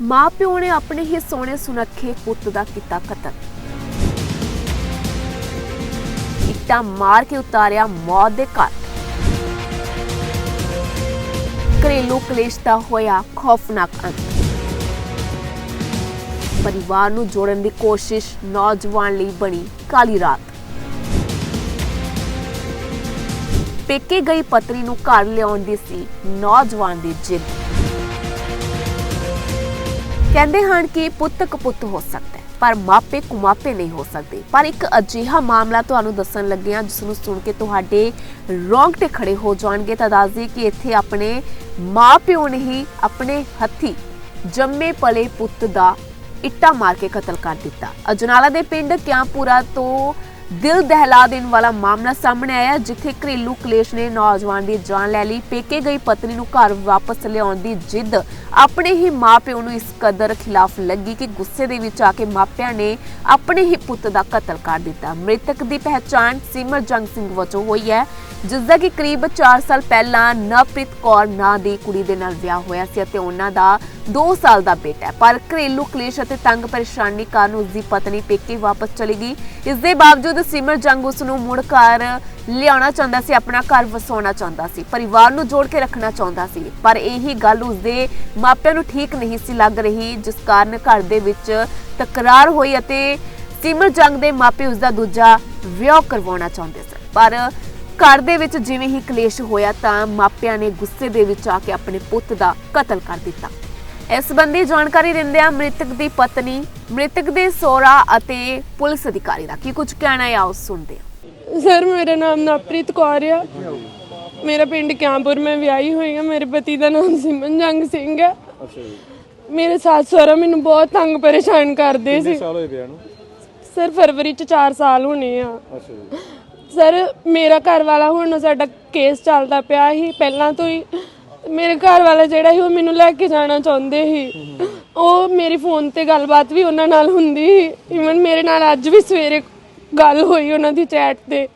ਮਾਂ ਪਿਓ ਨੇ ਆਪਣੇ ਹੀ ਸੋਹਣੇ ਸੁਨੱਖੇ ਪੁੱਤ ਦਾ ਕੀਤਾ ਕਤਲ। ਇੱਟਾਂ ਮਾਰ ਕੇ ਉਤਾਰਿਆ ਮੌਤ ਦੇ ਘਰ। ਘਰੇਲੂ ਕਲੇਸ਼ ਦਾ ਹੋਇਆ ਖੌਫਨਾਕ ਅੰਤ। ਪਰਿਵਾਰ ਨੂੰ ਜੋੜਨ ਦੀ ਕੋਸ਼ਿਸ਼ ਨੌਜਵਾਨ ਲਈ ਬਣੀ ਕਾਲੀ ਰਾਤ। ਪੇਕੇ ਗਈ ਪਤਨੀ ਨੂੰ ਘਰ ਲਿਆਉਣ ਦੀ ਸੀ ਨੌਜਵਾਨ ਦੀ ਜਿੱਦ। ਕਹਿੰਦੇ ਹਨ ਕਿ ਪੁੱਤ ਕਪੁੱਤ ਹੋ ਸਕਦਾ ਹੈ, ਪਰ ਮਾਪੇ ਕੁਮਾਪੇ ਨਹੀਂ ਹੋ ਸਕਦੇ। ਪਰ ਇੱਕ ਅਜਿਹਾ ਮਾਮਲਾ ਤੁਹਾਨੂੰ ਦੱਸਣ ਲੱਗੇ ਹਾਂ, ਜਿਸ ਨੂੰ ਸੁਣ ਕੇ ਤੁਹਾਡੇ ਰੋਂਗਟੇ ਖੜੇ ਹੋ ਜਾਣਗੇ। ਤਾਂ ਦੱਸ ਕਿ ਇੱਥੇ ਆਪਣੇ ਮਾਪਿਓ ਨੇ ਹੀ ਆਪਣੇ ਹੱਥੀ ਜੰਮੇ ਪਲੇ ਪੁੱਤ ਦਾ ਇੱਟਾ ਮਾਰ ਕੇ ਕਤਲ ਕਰ ਦਿੱਤਾ। ਅਜਨਾਲਾ ਦੇ ਪਿੰਡ ਕਿਆਂਪੁਰਾ ਤੋਂ ਦਿਲ ਦਹਿਲਾ ਦੇਣ ਵਾਲਾ ਮਾਮਲਾ ਸਾਹਮਣੇ ਆਇਆ ਜਿੱਥੇ ਘਰੇਲੂ ਕਲੇਸ਼ ਨੇ ਨੌਜਵਾਨ ਦੀ ਜਾਨ ਲੈ ਲਈ। ਪੇਕੇ ਗਈ ਪਤਨੀ ਨੂੰ ਘਰ ਵਾਪਸ ਲਿਆਉਣ ਦੀ ਜਿੱਦ। ਆਪਣੇ ਹੀ ਮਾਪਿਓ ਨੂੰ ਇਸ ਕਦਰ ਖਿਲਾਫ ਲੱਗੀ ਕਿ ਗੁੱਸੇ ਦੇ ਵਿੱਚ ਆ ਕੇ ਮਾਪਿਆਂ ਨੇ ਆਪਣੇ ਹੀ ਪੁੱਤ ਦਾ ਕਤਲ ਕਰ ਦਿੱਤਾ। ਮ੍ਰਿਤਕ ਦੀ ਪਹਿਚਾਣ ਸਿਮਰ ਜੰਗ ਸਿੰਘ ਵਜੋਂ ਹੋਈ ਹੈ, ਜਿਸ ਦਾ ਕਿ ਕਰੀਬ 4 ਸਾਲ ਪਹਿਲਾਂ ਨਵਪ੍ਰੀਤ ਕੌਰ ਨਾਂ ਦੀ ਕੁੜੀ ਦੇ ਨਾਲ ਵਿਆਹ ਹੋਇਆ ਸੀ ਅਤੇ ਉਹਨਾਂ ਦਾ 2 ਸਾਲ ਦਾ ਬੇਟਾ ਹੈ। ਪਰ ਘਰੇਲੂ ਕਲੇਸ਼ ਅਤੇ ਤੰਗ ਪਰੇਸ਼ਾਨੀ ਕਾਰਨ ਉਸ ਦੀ ਪਤਨੀ ਪੇਕੇ ਵਾਪਸ ਚਲੀ ਗਈ। ਇਸ ਦੇ ਬਾਵਜੂਦ ਸਿਮਰ ਜੰਗ ਉਸ ਨੂੰ ਮੁੜ ਘਰ ਲਿਆਉਣਾ ਚਾਹੁੰਦਾ ਸੀ, ਆਪਣਾ ਘਰ ਵਸਾਉਣਾ ਚਾਹੁੰਦਾ ਸੀ, ਪਰਿਵਾਰ ਨੂੰ ਜੋੜ ਕੇ ਰੱਖਣਾ ਚਾਹੁੰਦਾ ਸੀ, ਪਰ ਇਹੀ ਗੱਲ ਉਸ ਦੇ ਮਾਪਿਆਂ ਨੂੰ ਠੀਕ ਨਹੀਂ ਸੀ ਲੱਗ ਰਹੀ, ਜਿਸ ਕਾਰਨ ਘਰ ਦੇ ਵਿੱਚ ਤਕਰਾਰ ਹੋਈ ਅਤੇ ਸਿਮਰ ਜੰਗ ਦੇ ਮਾਪੇ ਉਸਦਾ ਦੂਜਾ ਵਿਆਹ ਕਰਵਾਉਣਾ ਚਾਹੁੰਦੇ ਸਨ। ਪਰ ਘਰ ਦੇ ਵਿੱਚ ਜਿਵੇਂ ਹੀ ਕਲੇਸ਼ ਹੋਇਆ ਤਾਂ ਮਾਪਿਆਂ ਨੇ ਗੁੱਸੇ ਦੇ ਵਿੱਚ ਆ ਕੇ ਆਪਣੇ ਪੁੱਤ ਦਾ ਕਤਲ ਕਰ ਦਿੱਤਾ। ਇਸ ਸੰਬੰਧੀ ਜਾਣਕਾਰੀ ਦਿੰਦਿਆਂ ਮ੍ਰਿਤਕ ਦੀ ਪਤਨੀ ਮ੍ਰਿਤਕ ਦੇ ਸਹੁਰਾ ਅਤੇ ਪੁਲਿਸ ਅਧਿਕਾਰੀ ਦਾ ਕੀ ਕੁਝ ਕਹਿਣਾ ਹੈ? ਆਓ ਸੁਣਦੇ ਹਾਂ। ਸਰ ਮੇਰਾ ਨਾਮ ਨਵਪ੍ਰੀਤ ਕੌਰ ਆ। ਮੇਰਾ ਪਿੰਡ ਕਿਆਂਪੁਰ ਮੈਂ ਵਿਆਹੀ ਹੋਈ ਹਾਂ। ਮੇਰੇ ਪਤੀ ਦਾ ਨਾਮ ਸਿਮਨ ਜੰਗ ਸਿੰਘ ਹੈ। ਅੱਛਾ ਜੀ। ਮੇਰੇ ਸੱਸ ਸਹੁਰਾ ਮੈਨੂੰ ਬਹੁਤ ਤੰਗ ਪਰੇਸ਼ਾਨ ਕਰਦੇ ਸੀ। ਸਾਲ ਹੋਏ ਵਿਆਹ ਨੂੰ? ਸਰ ਫਰਵਰੀ ਚ 4 ਸਾਲ ਹੋਣੇ ਆ। ਅੱਛਾ ਜੀ। ਸਰ ਮੇਰਾ ਘਰ ਵਾਲਾ ਹੁਣ ਸਾਡਾ ਕੇਸ ਚੱਲਦਾ ਪਿਆ ਸੀ। ਪਹਿਲਾਂ ਤੋਂ ਹੀ ਮੇਰੇ ਘਰ ਵਾਲਾ ਜਿਹੜਾ ਸੀ ਉਹ ਮੈਨੂੰ ਲੈ ਕੇ ਜਾਣਾ ਚਾਹੁੰਦੇ ਸੀ। ਉਹ ਮੇਰੀ ਫੋਨ ਤੇ ਗੱਲਬਾਤ ਵੀ ਉਹਨਾਂ ਨਾਲ ਹੁੰਦੀ ਇਵਨ ਮੇਰੇ ਨਾਲ ਅੱਜ ਵੀ ਸਵੇਰੇ ਗੱਲ ਹੋਈ ਉਹਨਾਂ ਦੀ ਚੈਟ ਤੇ।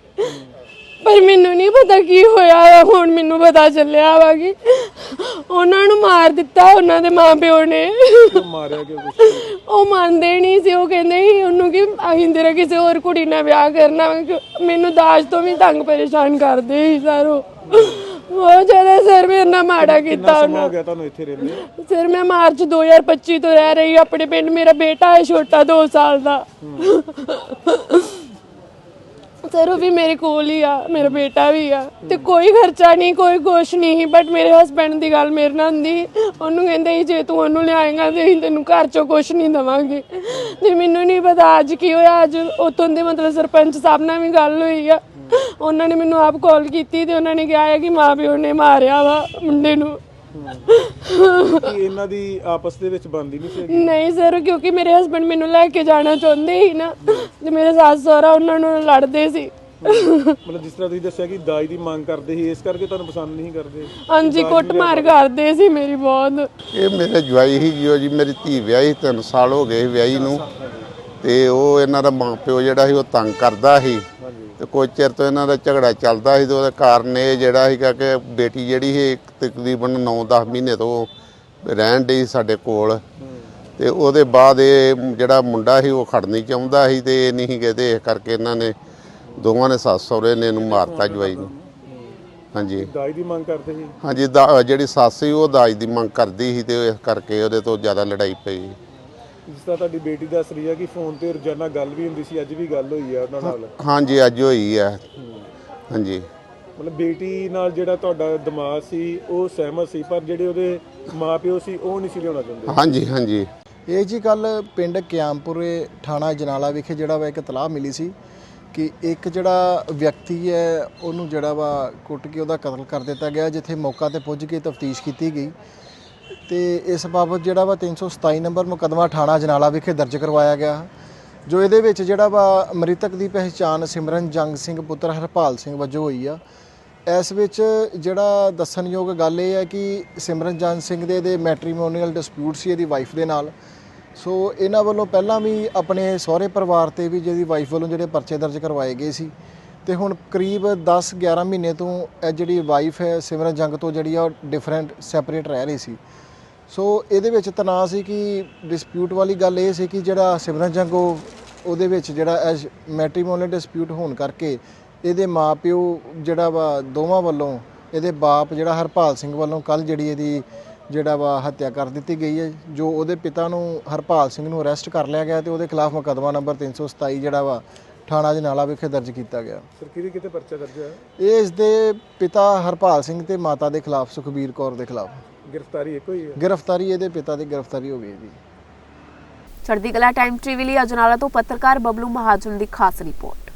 ਪਰ ਮੈਨੂੰ ਨਹੀਂ ਪਤਾ ਕੀ ਹੋਇਆ ਹੁਣ ਮੈਨੂੰ ਪਤਾ ਚੱਲਿਆ ਵਾ ਕਿ ਉਹਨਾਂ ਨੂੰ ਮਾਰ ਦਿੱਤਾ ਉਹਨਾਂ ਦੇ ਮਾਪਿਓ ਨੇ। ਮਾਰਿਆ ਕਿਉਂ ਕੁਛ? ਉਹ ਮੰਨਦੇ ਨਹੀਂ ਸੀ ਉਹ ਕਹਿੰਦੇ ਸੀ ਉਹਨੂੰ ਕਿ ਅਸੀਂ ਤੇਰਾ ਕਿਸੇ ਹੋਰ ਕੁੜੀ ਨਾਲ ਵਿਆਹ ਕਰਨਾ ਮੈਨੂੰ ਦਾਜ ਤੋਂ ਵੀ ਤੰਗ ਪਰੇਸ਼ਾਨ ਕਰਦੇ ਸੀ ਸਾਰੋ। ਉਹ ਜ਼ਿਆਦਾ ਸਰ ਮੇਰੇ ਨਾਲ ਮਾੜਾ ਕੀਤਾ ਸਮਾਂ ਉਹਨਾਂ। ਹੋ ਗਿਆ ਤੁਹਾਨੂੰ ਇੱਥੇ ਰਹਿੰਦੇ ਸਰ ਮੈਂ ਮਾਰਚ 2025 ਤੋਂ ਰਹਿ ਰਹੀ ਹਾਂ ਆਪਣੇ ਪਿੰਡ ਮੇਰਾ ਬੇਟਾ ਹੈ ਛੋਟਾ 2 ਸਾਲ ਦਾ। ਸਰ ਉਹ ਵੀ ਮੇਰੇ ਕੋਲ ਹੀ ਆ ਮੇਰਾ ਬੇਟਾ ਵੀ ਆ। ਤੇ ਕੋਈ ਖਰਚਾ ਨਹੀਂ ਕੋਈ ਕੁਛ ਨਹੀਂ ਬਟ ਮੇਰੇ ਹਸਬੰਡ ਦੀ ਗੱਲ ਮੇਰੇ ਨਾਲ ਹੁੰਦੀ। ਉਹਨੂੰ ਕਹਿੰਦੇ ਸੀ, ਜੇ ਤੂੰ ਉਹਨੂੰ ਲਿਆਏਗਾ ਤੇ ਅਸੀਂ ਤੈਨੂੰ ਘਰ ਚੋਂ ਕੁਛ ਨਹੀਂ ਦਵਾਂਗੇ। ਤੇ ਮੈਨੂੰ ਨਹੀਂ ਪਤਾ ਅੱਜ ਕੀ ਹੋਇਆ ਅੱਜ ਉਤੋਂ ਦੇ ਮਤਲਬ ਸਰਪੰਚ ਸਾਹਿਬ ਨਾਲ ਵੀ ਗੱਲ ਹੋਈ ਆ। ਉਹਨਾਂ ਨੇ ਮੈਨੂੰ ਆਪ ਕਾਲ ਕੀਤੀ ਤੇ ਉਹਨਾਂ ਨੇ ਕਿਹਾ ਹੈ ਕਿ ਮਾਂ ਪਿਓ ਨੇ ਮਾਰਿਆ ਵਾ ਮੁੰਡੇ ਨੂੰ। ਕਿ ਇਹਨਾਂ ਦੀ ਆਪਸ ਦੇ ਵਿੱਚ ਬੰਦੀ ਨਹੀਂ ਸੀ ਨਹੀਂ ਸਰ ਕਿਉਂਕਿ ਮੇਰੇ ਹਸਬੰਡ ਮੈਨੂੰ ਲੈ ਕੇ ਜਾਣਾ ਚਾਹੁੰਦੇ ਸੀ ਨਾ। ਤੇ ਮੇਰੇ ਸੱਸ ਸਹੁਰਾ ਉਹਨਾਂ ਨੂੰ ਲੜਦੇ ਸੀ। ਮਤਲਬ ਜਿਸ ਤਰ੍ਹਾਂ ਤੁਸੀਂ ਦੱਸਿਆ ਕਿ ਦਾਜ ਦੀ ਮੰਗ ਕਰਦੇ ਸੀ ਇਸ ਕਰਕੇ ਤੁਹਾਨੂੰ ਪਸੰਦ ਨਹੀਂ ਕਰਦੇ? ਹਾਂਜੀ ਕੁੱਟਮਾਰ ਕਰਦੇ ਸੀ ਮੇਰੀ ਬਹੁਤ। ਇਹ ਮੇਰੇ ਜਵਾਈ ਹੀ ਜਿਓ ਜੀ ਮੇਰੀ ਧੀ ਵਿਆਹੀ 3 ਸਾਲ ਹੋ ਗਏ ਵਿਆਹੀ ਨੂੰ। ਤੇ ਉਹ ਇਹਨਾਂ ਦਾ ਮਾਂ ਪਿਓ ਜਿਹੜਾ ਸੀ ਉਹ ਤੰਗ ਕਰਦਾ ਸੀ। ਤੇ ਕੁਝ ਚਿਰ ਤੋਂ ਇਹਨਾਂ ਦਾ ਝਗੜਾ ਚੱਲਦਾ ਸੀ ਤੇ ਉਹਦੇ ਕਾਰਨ ਇਹ ਜਿਹੜਾ ਸੀਗਾ ਕਿ ਬੇਟੀ ਜਿਹੜੀ ਸੀ ਤਕਰੀਬਨ 9-10 ਮਹੀਨੇ ਤੋਂ ਰਹਿਣ ਡਈ ਸਾਡੇ ਕੋਲ। ਤੇ ਉਹਦੇ ਬਾਅਦ ਇਹ ਜਿਹੜਾ ਮੁੰਡਾ ਸੀ ਉਹ ਖੜਨੀ ਚਾਹੁੰਦਾ ਸੀ ਤੇ ਇਹ ਨਹੀਂ ਗਏ ਇਸ ਕਰਕੇ ਇਹਨਾਂ ਨੇ ਦੋਵਾਂ ਨੇ ਸੱਸ ਸਹੁਰੇ ਨੇ ਇਹਨੂੰ ਮਾਰਤਾ ਜਵਾਈ ਨੂੰ। ਹਾਂਜੀ। ਦਾਜ ਦੀ ਮੰਗ ਕਰਦੇ ਸੀ? ਹਾਂਜੀ ਦਾ- ਜਿਹੜੀ ਸੱਸ ਸੀ ਉਹ ਦਾਜ ਦੀ ਮੰਗ ਕਰਦੀ ਸੀ ਤੇ ਇਸ ਕਰਕੇ ਉਹਦੇ ਤੋਂ ਜ਼ਿਆਦਾ ਲੜਾਈ ਪਈ। ਜਿਸ ਤਰ੍ਹਾਂ ਤੁਹਾਡੀ ਬੇਟੀ ਦੱਸ ਰਹੀ ਹੈ ਕਿ ਫੋਨ ਤੇ ਰੋਜ਼ਾਨਾ ਗੱਲ ਵੀ ਹੁੰਦੀ ਸੀ ਅੱਜ ਵੀ ਗੱਲ ਹੋਈ ਹੈ ਉਹਨਾਂ ਨਾਲ। ਹਾਂਜੀ ਅੱਜ ਹੋਈ ਹੈ ਹਾਂਜੀ। ਮਤਲਬ ਬੇਟੀ ਨਾਲ ਜਿਹੜਾ ਤੁਹਾਡਾ ਦਿਮਾਗ ਸੀ ਉਹ ਸਹਿਮਤ ਸੀ ਪਰ ਜਿਹੜੇ ਉਹਦੇ ਮਾਪਿਓ ਸੀ ਉਹ ਨਹੀਂ ਸੀ ਲਿਆਉਣਾ ਚਾਹੁੰਦੇ। ਹਾਂਜੀ ਹਾਂਜੀ। ਇਹ ਜੀ ਕੱਲ ਪਿੰਡ ਕਿਆਮਪੁਰੇ ਥਾਣਾ ਜਨਾਲਾ ਵਿਖੇ ਜਿਹੜਾ ਵਾ ਇੱਕ ਤਲਾਹ ਮਿਲੀ ਸੀ ਕਿ ਇੱਕ ਜਿਹੜਾ ਵਿਅਕਤੀ ਹੈ ਉਹਨੂੰ ਜਿਹੜਾ ਵਾ ਕੁੱਟ ਕੇ ਉਹਦਾ ਕਤਲ ਕਰ ਦਿੱਤਾ ਗਿਆ ਜਿੱਥੇ ਮੌਕਾ ਤੇ ਪੁੱਜ ਕੇ ਤਫਤੀਸ਼ ਕੀਤੀ ਗਈ। ਤੇ ਇਸ ਬਾਬਤ ਜਿਹੜਾ ਵਾ 327 ਨੰਬਰ ਮੁਕੱਦਮਾ ਥਾਣਾ ਜਨਾਲਾ ਵਿਖੇ ਦਰਜ ਕਰਵਾਇਆ ਗਿਆ। ਜੋ ਇਹਦੇ ਵਿੱਚ ਜਿਹੜਾ ਵਾ ਮ੍ਰਿਤਕ ਦੀ ਪਹਿਚਾਣ ਸਿਮਰਨ ਜੰਗ ਸਿੰਘ ਪੁੱਤਰ ਹਰਪਾਲ ਸਿੰਘ ਵਜੋਂ ਹੋਈ ਆ। ਇਸ ਵਿੱਚ ਜਿਹੜਾ ਦੱਸਣਯੋਗ ਗੱਲ ਇਹ ਹੈ ਕਿ ਸਿਮਰਨ ਜੰਗ ਸਿੰਘ ਦੇ ਦੇ ਮੈਟ੍ਰੀਮੋਨੀਅਲ ਡਿਸਪਿਊਟ ਸੀ ਇਹਦੀ ਵਾਈਫ ਦੇ ਨਾਲ। ਸੋ ਇਹਨਾਂ ਵੱਲੋਂ ਪਹਿਲਾਂ ਵੀ ਆਪਣੇ ਸਹੁਰੇ ਪਰਿਵਾਰ ਤੇ ਵੀ ਜਿਹਦੀ ਵਾਈਫ ਵੱਲੋਂ ਜਿਹੜੇ ਪਰਚੇ ਦਰਜ ਕਰਵਾਏ ਗਏ ਸੀ। ਤੇ ਹੁਣ ਕਰੀਬ 10 11 ਮਹੀਨੇ ਤੋਂ ਇਹ ਜਿਹੜੀ ਵਾਈਫ ਹੈ ਸਿਮਰਨ ਜੰਗ ਤੋਂ ਜਿਹੜੀ ਆ ਡਿਫਰੈਂਟ ਸੈਪਰੇਟ ਰਹਿ ਰਹੀ ਸੀ। ਸੋ ਇਹਦੇ ਵਿੱਚ ਤਣਾਅ ਸੀ ਕਿ ਡਿਸਪਿਊਟ ਵਾਲੀ ਗੱਲ ਇਹ ਸੀ ਕਿ ਜਿਹੜਾ ਸਿਮਰਨ ਜੰਗ ਉਹ ਉਹਦੇ ਵਿੱਚ ਜਿਹੜਾ ਮੈਟ੍ਰੀਮੋਨੀਅਲ ਡਿਸਪਿਊਟ ਹੋਣ ਕਰਕੇ ਇਹਦੇ ਮਾਪਿਓ ਜਿਹੜਾ ਵਾ ਦੋਵਾਂ ਵੱਲੋਂ ਇਹਦੇ ਬਾਪ ਜਿਹੜਾ ਹਰਪਾਲ ਸਿੰਘ ਵੱਲੋਂ ਕੱਲ ਜਿਹੜੀ ਇਹਦੀ ਜਿਹੜਾ ਵਾ ਹੱਤਿਆ ਕਰ ਦਿੱਤੀ ਗਈ ਹੈ ਜੋ ਉਹਦੇ ਪਿਤਾ ਨੂੰ ਹਰਪਾਲ ਸਿੰਘ ਨੂੰ ਅਰੈਸਟ ਕਰ ਲਿਆ ਗਿਆ ਤੇ ਉਹਦੇ ਖਿਲਾਫ ਮੁਕੱਦਮਾ ਨੰਬਰ 327 ਜਿਹੜਾ ਵਾ ਥਾਣਾ ਜਨਾਲਾ ਵਿਖੇ ਦਰਜ ਕੀਤਾ ਗਿਆ। ਸਰ ਕਿਹਦੇ ਕਿਤੇ ਪਰਚਾ ਦਰਜ ਹੋਇਆ? ਇਹ ਇਸ ਦੇ ਪਿਤਾ ਹਰਪਾਲ ਸਿੰਘ ਤੇ ਮਾਤਾ ਦੇ ਖਿਲਾਫ ਸੁਖਬੀਰ ਕੌਰ ਦੇ ਖਿਲਾਫ। ਗ੍ਰਿਫਤਾਰੀ ਇੱਕੋ ਹੀ ਹੈ। ਗ੍ਰਿਫਤਾਰੀ ਇਹਦੇ ਪਿਤਾ ਦੀ ਗ੍ਰਿਫਤਾਰੀ ਹੋ ਗਈ ਜੀ। ਚੜ੍ਹਦੀ ਕਲਾ ਟਾਈਮ ਟੀਵੀ ਲਈ ਅਜਨਾਲਾ ਤੋਂ ਪੱਤਰਕਾਰ ਬਬਲੂ ਮਹਾਜਨ ਦੀ ਖਾਸ ਰਿਪੋਰਟ।